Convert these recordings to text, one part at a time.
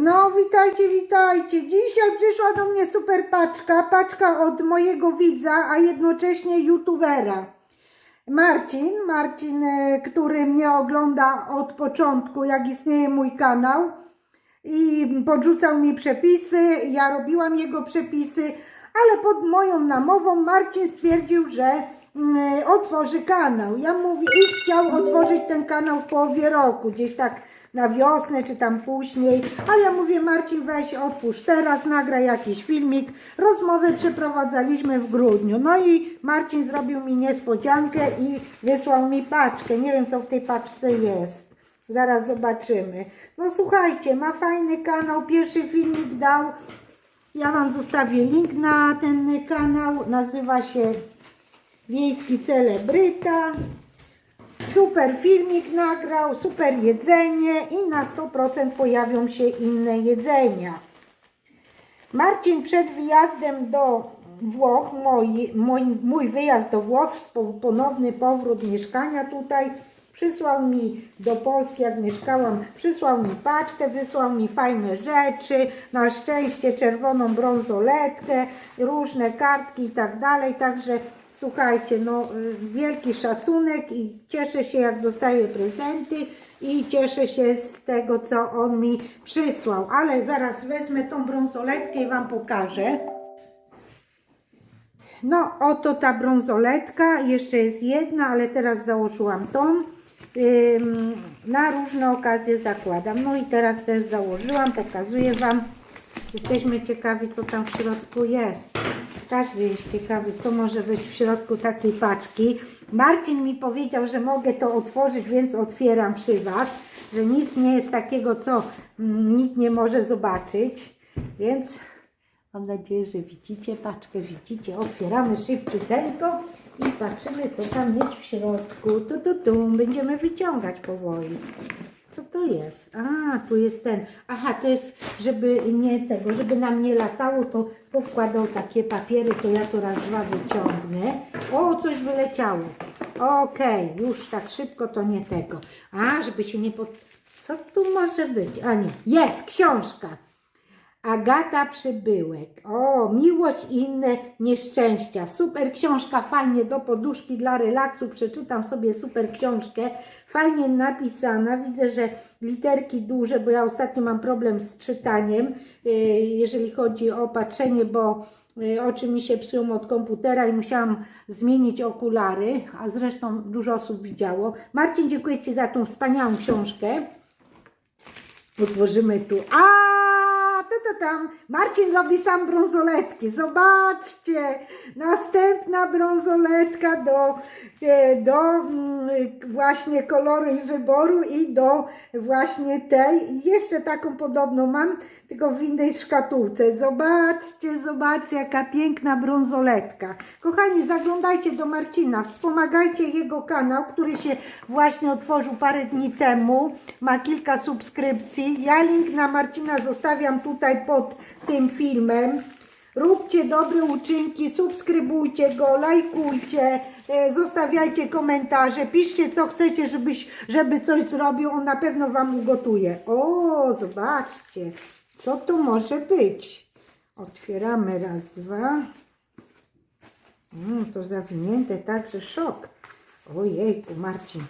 No, witajcie, witajcie. Dzisiaj przyszła do mnie super paczka. Paczka od mojego widza, a jednocześnie youtubera. Marcin, Marcin, e, który mnie ogląda od początku, jak istnieje mój kanał. I podrzucał mi przepisy, ja robiłam jego przepisy, ale pod moją namową Marcin stwierdził, że mm, otworzy kanał. Ja mówię, i chciał otworzyć ten kanał w połowie roku, gdzieś tak na wiosnę, czy tam później, ale ja mówię, Marcin weź otwórz teraz, nagraj jakiś filmik. Rozmowę przeprowadzaliśmy w grudniu. No i Marcin zrobił mi niespodziankę i wysłał mi paczkę. Nie wiem, co w tej paczce jest. Zaraz zobaczymy. No słuchajcie, ma fajny kanał, pierwszy filmik dał. Ja Wam zostawię link na ten kanał. Nazywa się Wiejski Celebryta. Super filmik nagrał, super jedzenie i na 100% pojawią się inne jedzenia. Marcin przed wyjazdem do Włoch, mój, wyjazd do Włoch, po- ponowny powrót mieszkania tutaj, przysłał mi do Polski, jak mieszkałam, przysłał mi paczkę, wysłał mi fajne rzeczy, na szczęście czerwoną brązoletkę, różne kartki i tak dalej, także słuchajcie, no y, wielki szacunek i cieszę się jak dostaję prezenty i cieszę się z tego, co on mi przysłał, ale zaraz wezmę tą brązoletkę i Wam pokażę. No, oto ta brązoletka. Jeszcze jest jedna, ale teraz założyłam tą. Na różne okazje zakładam. No i teraz też założyłam, pokazuję Wam. Jesteśmy ciekawi, co tam w środku jest. Każdy jest ciekawy, co może być w środku takiej paczki. Marcin mi powiedział, że mogę to otworzyć, więc otwieram przy Was, że nic nie jest takiego, co mm, nikt nie może zobaczyć. Więc Mam nadzieję, że widzicie paczkę, widzicie. Otwieramy szybciuteńko i patrzymy, co tam jest w środku. Tu, tu, tu. Będziemy wyciągać powoli. Co to jest? A, tu jest ten. Aha, to jest, żeby nie tego, żeby nam nie latało, to powkładał takie papiery, to ja to raz, dwa wyciągnę. O, coś wyleciało. Okej, już tak szybko to nie tego. A, żeby się nie pod... Co tu może być? A nie, jest książka. Agata Przybyłek. O, miłość i inne nieszczęścia. Super książka, fajnie do poduszki dla relaksu. Przeczytam sobie super książkę. Fajnie napisana. Widzę, że literki duże, bo ja ostatnio mam problem z czytaniem, yy, jeżeli chodzi o patrzenie, bo yy, oczy mi się psują od komputera i musiałam zmienić okulary, a zresztą dużo osób widziało. Marcin, dziękuję Ci za tą wspaniałą książkę. Otworzymy tu. A, tam. Marcin robi sam brązoletki. Zobaczcie. Następna brązoletka do, e, do mm, właśnie koloru i wyboru i do właśnie tej. I jeszcze taką podobną mam, tylko w innej szkatułce. Zobaczcie, zobaczcie, jaka piękna brązoletka. Kochani, zaglądajcie do Marcina. Wspomagajcie jego kanał, który się właśnie otworzył parę dni temu. Ma kilka subskrypcji. Ja link na Marcina zostawiam tutaj pod tym filmem. Róbcie dobre uczynki, subskrybujcie go, lajkujcie, e, zostawiajcie komentarze, piszcie co chcecie, żebyś, żeby coś zrobił, on na pewno Wam ugotuje. O, zobaczcie, co to może być. Otwieramy raz, dwa. Mm, to zawinięte także szok. Ojejku, Marcin.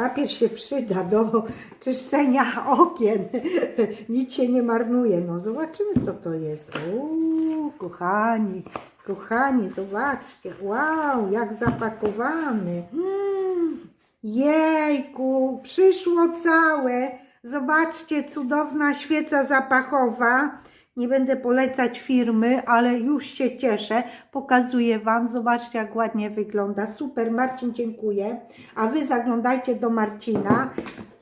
Papier się przyda do czyszczenia okien. Nic się nie marnuje. No zobaczymy, co to jest. Uuu, kochani, kochani, zobaczcie. Wow, jak zapakowany. Mm, jejku, przyszło całe. Zobaczcie, cudowna świeca zapachowa. Nie będę polecać firmy, ale już się cieszę. Pokazuję Wam. Zobaczcie, jak ładnie wygląda. Super, Marcin, dziękuję. A Wy zaglądajcie do Marcina.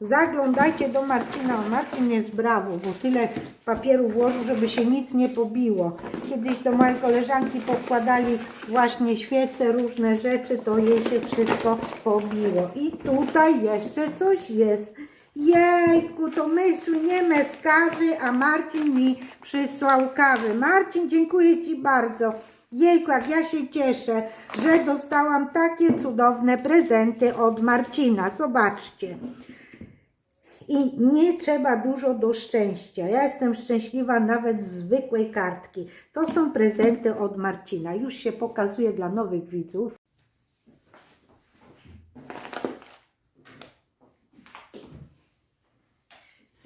Zaglądajcie do Marcina. O, Marcin jest brawo, bo tyle papieru włożył, żeby się nic nie pobiło. Kiedyś do mojej koleżanki pokładali właśnie świece, różne rzeczy, to jej się wszystko pobiło. I tutaj jeszcze coś jest. Jejku, to my słyniemy z kawy, a Marcin mi przysłał kawę. Marcin, dziękuję Ci bardzo. Jejku, jak ja się cieszę, że dostałam takie cudowne prezenty od Marcina. Zobaczcie. i nie trzeba dużo do szczęścia. Ja jestem szczęśliwa nawet z zwykłej kartki. To są prezenty od Marcina. Już się pokazuje dla nowych widzów.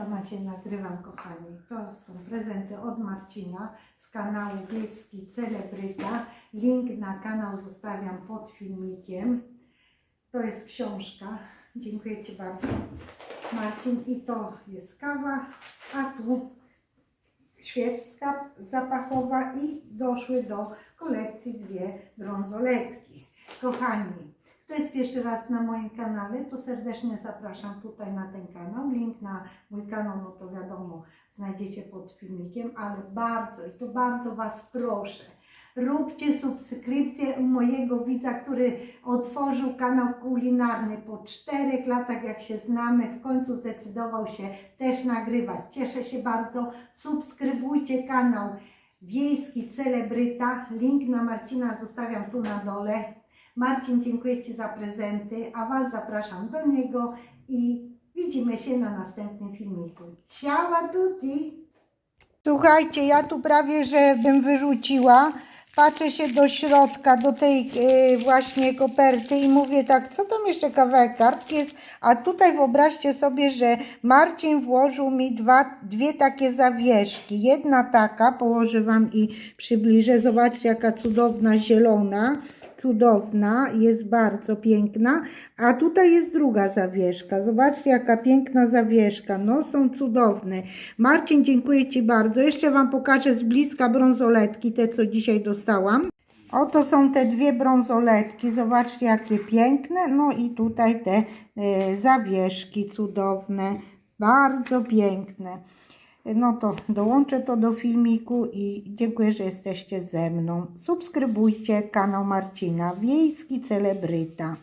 Sama się nagrywam, kochani. To są prezenty od Marcina z kanału Wiejski Celebryta. Link na kanał zostawiam pod filmikiem. To jest książka. Dziękuję Ci bardzo, Marcin. I to jest kawa, a tu świeczka zapachowa i doszły do kolekcji dwie brązoletki. Kochani, kto jest pierwszy raz na moim kanale, to serdecznie zapraszam tutaj na ten kanał. Link na mój kanał, no to wiadomo, znajdziecie pod filmikiem, ale bardzo i to bardzo Was proszę, róbcie subskrypcję mojego widza, który otworzył kanał kulinarny po czterech latach, jak się znamy, w końcu zdecydował się też nagrywać. Cieszę się bardzo. Subskrybujcie kanał Wiejski Celebryta. Link na Marcina zostawiam tu na dole. Marcin, dziękuję Ci za prezenty, a Was zapraszam do niego i widzimy się na następnym filmiku. Ciao a tutti! Słuchajcie, ja tu prawie, że bym wyrzuciła. Patrzę się do środka, do tej e, właśnie koperty i mówię tak, co tam jeszcze kawałek kartki jest, a tutaj wyobraźcie sobie, że Marcin włożył mi dwa, dwie takie zawieszki. Jedna taka, położę Wam i przybliżę, zobaczcie jaka cudowna zielona, cudowna, jest bardzo piękna, a tutaj jest druga zawieszka, zobaczcie jaka piękna zawieszka, no są cudowne. Marcin, dziękuję Ci bardzo, jeszcze Wam pokażę z bliska brązoletki, te co dzisiaj dostałam. Oto są te dwie brązoletki, zobaczcie jakie piękne, no i tutaj te e, zawieszki cudowne, bardzo piękne. No to dołączę to do filmiku i dziękuję, że jesteście ze mną. Subskrybujcie kanał Marcina, Wiejski Celebryta.